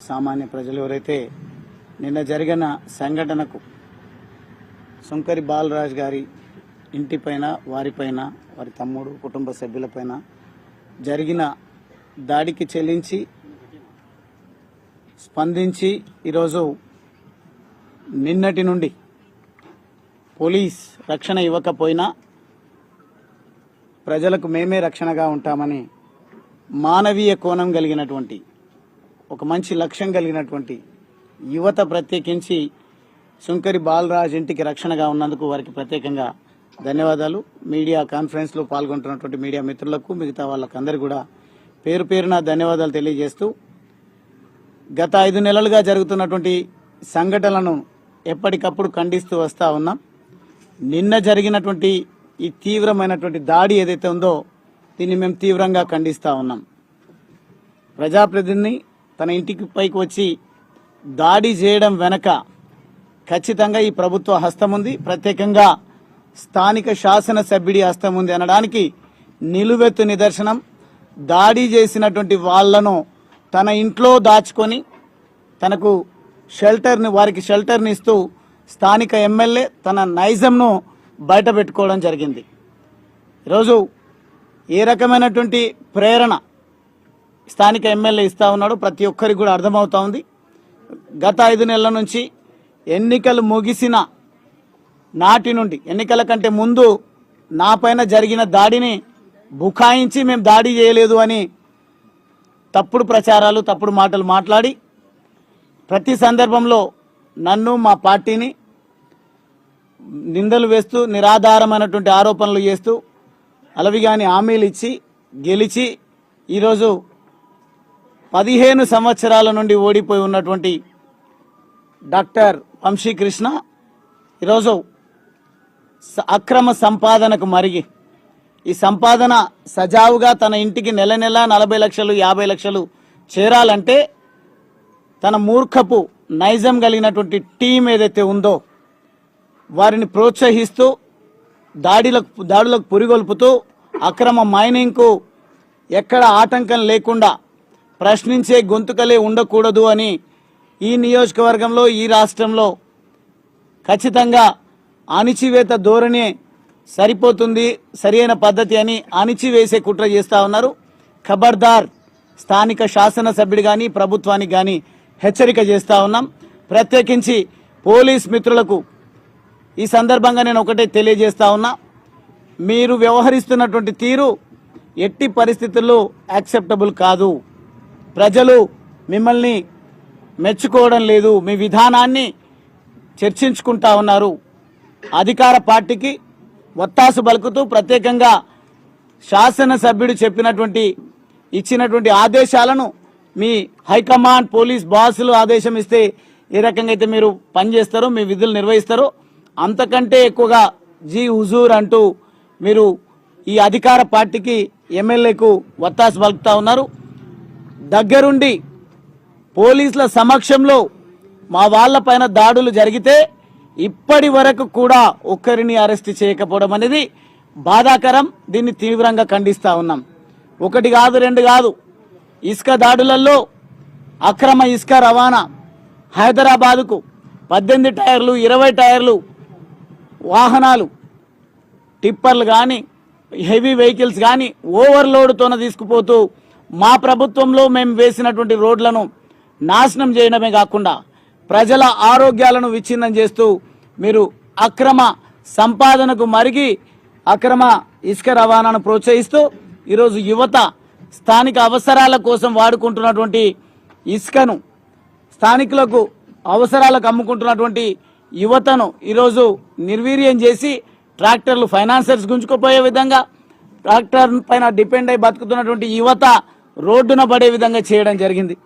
సామాన్య ప్రజలు ఎవరైతే నిన్న జరిగిన సంఘటనకు సుంకరి బాలరాజ్ గారి ఇంటిపైన వారిపైన వారి తమ్ముడు కుటుంబ సభ్యులపైన జరిగిన దాడికి చెల్లించి స్పందించి ఈరోజు నిన్నటి నుండి పోలీస్ రక్షణ ఇవ్వకపోయినా ప్రజలకు మేమే రక్షణగా ఉంటామని మానవీయ కోణం కలిగినటువంటి ఒక మంచి లక్ష్యం కలిగినటువంటి యువత ప్రత్యేకించి సుంకరి బాలరాజ్ ఇంటికి రక్షణగా ఉన్నందుకు వారికి ప్రత్యేకంగా ధన్యవాదాలు. మీడియా కాన్ఫరెన్స్లో పాల్గొంటున్నటువంటి మీడియా మిత్రులకు మిగతా వాళ్ళకందరూ కూడా పేరు పేరున ధన్యవాదాలు తెలియజేస్తూ గత ఐదు నెలలుగా జరుగుతున్నటువంటి సంఘటనలను ఎప్పటికప్పుడు ఖండిస్తూ వస్తూ ఉన్నాం. నిన్న జరిగినటువంటి ఈ తీవ్రమైనటువంటి దాడి ఏదైతే ఉందో దీన్ని మేము తీవ్రంగా ఖండిస్తూ ఉన్నాం. ప్రజాప్రతినిధిని తన ఇంటికి పైకి వచ్చి దాడి చేయడం వెనక ఖచ్చితంగా ఈ ప్రభుత్వ హస్తం ఉంది ప్రత్యేకంగా స్థానిక శాసనసభ్యుడి హస్తం ఉంది అనడానికి నిలువెత్తు నిదర్శనం. దాడి చేసినటువంటి వాళ్ళను తన ఇంట్లో దాచుకొని తనకు షెల్టర్ని వారికి షెల్టర్ని ఇస్తూ స్థానిక ఎమ్మెల్యే తన నైజంను బయట పెట్టుకోవడం జరిగింది. ఈరోజు ఏ రకమైనటువంటి ప్రేరణ స్థానిక ఎమ్మెల్యే ఇస్తా ఉన్నాడు. ప్రతి ఒక్కరికి కూడా అర్థమవుతా ఉంది. గత ఐదు నెలల నుంచి ఎన్నికలు ముగిసిన నాటి నుండి ఎన్నికల కంటే ముందు నా పైన జరిగిన దాడిని బుకాయించి మేము దాడి చేయలేదు అని తప్పుడు ప్రచారాలు తప్పుడు మాటలు మాట్లాడి ప్రతి సందర్భంలో నన్ను మా పార్టీని నిందలు వేస్తూ నిరాధారమైనటువంటి ఆరోపణలు చేస్తూ అలవిగాని హామీలు ఇచ్చి గెలిచి ఈరోజు పదిహేను సంవత్సరాల నుండి ఓడిపోయి ఉన్నటువంటి డాక్టర్ వంశీకృష్ణ ఈరోజు అక్రమ సంపాదనకు మరిగి ఈ సంపాదన సజావుగా తన ఇంటికి నెల నెల నలభై లక్షలు యాభై లక్షలు చేరాలంటే తన మూర్ఖపు నైజం కలిగినటువంటి టీం ఏదైతే ఉందో వారిని ప్రోత్సహిస్తూ దాడిలకు దాడులకు పురిగొల్పుతూ అక్రమ మైనింగ్కు ఎక్కడ ఆటంకం లేకుండా ప్రశ్నించే గొంతుకలే ఉండకూడదు అని ఈ నియోజకవర్గంలో ఈ రాష్ట్రంలో ఖచ్చితంగా అణిచివేత ధోరణి సరిపోతుంది సరియైన పద్ధతి అని అణిచివేసే కుట్ర చేస్తా ఉన్నారు. ఖబర్దార్ స్థానిక శాసనసభ్యుడు కానీ ప్రభుత్వానికి కానీ హెచ్చరిక చేస్తూ ఉన్నాం. ప్రత్యేకించి పోలీస్ మిత్రులకు ఈ సందర్భంగా నేను ఒకటే తెలియజేస్తా ఉన్నా. మీరు వ్యవహరిస్తున్నటువంటి తీరు ఎట్టి పరిస్థితుల్లో యాక్సెప్టబుల్ కాదు. ప్రజలు మిమ్మల్ని మెచ్చుకోవడం లేదు మీ విధానాన్ని చర్చించుకుంటా ఉన్నారు. అధికార పార్టీకి ఒత్తాసు పలుకుతూ ప్రత్యేకంగా శాసనసభ్యుడు చెప్పినటువంటి ఇచ్చినటువంటి ఆదేశాలను మీ హైకమాండ్ పోలీస్ బాసులు ఆదేశం ఇస్తే ఏ రకంగా అయితే మీరు పనిచేస్తారో మీ విధులు నిర్వహిస్తారో అంతకంటే ఎక్కువగా జీ హుజూర్ అంటూ మీరు ఈ అధికార పార్టీకి ఎమ్మెల్యేకు వత్తాసు పలుకుతా ఉన్నారు. దగ్గరుండి పోలీసుల సమక్షంలో మా వాళ్ళపైన దాడులు జరిగితే ఇప్పటి వరకు కూడా ఒక్కరిని అరెస్ట్ చేయకపోవడం అనేది బాధాకరం. దీన్ని తీవ్రంగా ఖండిస్తూ ఉన్నాం. ఒకటి కాదు రెండు కాదు. ఇసుక దాడులలో అక్రమ ఇసుక రవాణా హైదరాబాదుకు పద్దెనిమిది టైర్లు ఇరవై టైర్లు వాహనాలు టిప్పర్లు కానీ హెవీ వెహికల్స్ కానీ ఓవర్లోడ్తోన తీసుకుపోతూ మా ప్రభుత్వంలో మేము వేసినటువంటి రోడ్లను నాశనం చేయడమే కాకుండా ప్రజల ఆరోగ్యాలను విచ్ఛిన్నం చేస్తూ మీరు అక్రమ సంపాదనకు మరిగి అక్రమ ఇసుక రవాణాను ప్రోత్సహిస్తూ ఈరోజు యువత స్థానిక అవసరాల కోసం వాడుకుంటున్నటువంటి ఇసుకను స్థానికులకు అవసరాలకు అమ్ముకుంటున్నటువంటి యువతను ఈరోజు నిర్వీర్యం చేసి ట్రాక్టర్లు ఫైనాన్సర్స్ గుంజుకుపోయే విధంగా ట్రాక్టర్ పైన డిపెండ్ అయి బతుకుతున్నటువంటి యువత రోడ్డున పడే విధంగా చేయడం జరిగింది.